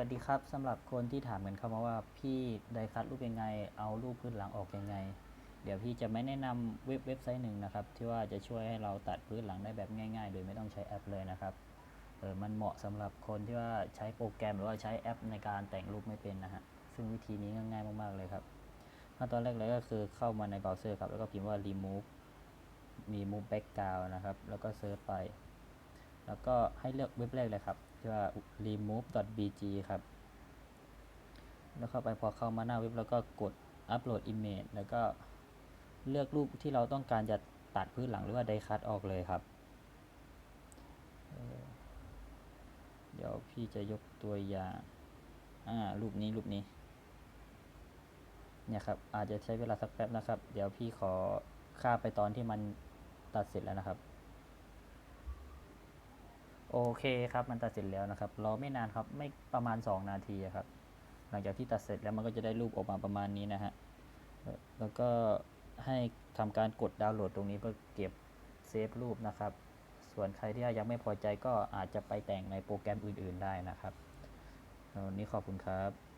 วัสดีครับสำหรับคนที่ถามกันเข้ามาว่าพี่ไดคัดรูปยังไง เอารูปพื้นหลังออกยังไง เดี๋ยวพี่จะไม่แนะนำเว็บเว็บไซต์หนึ่งนะครับ ที่ว่าจะช่วยให้เราตัดพื้นหลังได้แบบง่าย ๆ โดยไม่ต้องใช้แอปเลยนะครับเออมันเหมาะสำหรับคนที่ว่าใช้โปรแกรมหรือว่าใช้แอปในการแต่งรูปไม่เป็นนะฮะซึ่งวิธีนี้ง่ายๆมากๆเลยครับขั้นตอนแรกเลยก็คือเข้ามาในเบราว์เซอร์ครับแล้วก็พิมพ์ว่า remove มี move background นะครับแล้วก็เซิร์ชไป แล้วก็ให้เลือกเว็บแรกเลยครับที่ว่า remove.bg ครับ แล้วเข้าไปพอเข้ามาหน้าเว็บแล้วก็กด upload image แล้วก็เลือกรูปที่เราต้องการจะตัดพื้นหลังหรือว่าไดคัตออกเลยครับ เดี๋ยวพี่จะยกตัวอย่างอ่ารูปนี้รูปนี้ เนี่ยครับ อาจจะใช้เวลาสักแป๊บนะครับ เดี๋ยวพี่ขอข้าไปตอนที่มันตัดเสร็จแล้วนะครับ โอเคครับ มันตัดเสร็จแล้วนะครับ รอไม่นานครับ ไม่ประมาณ 2 นาทีครับ หลังจากที่ตัดเสร็จแล้วมันก็จะได้รูปออกมาประมาณนี้นะฮะ แล้วก็ให้ทำการกดดาวน์โหลดตรงนี้เพื่อเก็บเซฟรูปนะครับ ส่วนใครที่ยังไม่พอใจก็อาจจะไปแต่งในโปรแกรมอื่น ๆ ได้นะครับวันนี้ขอบคุณครับ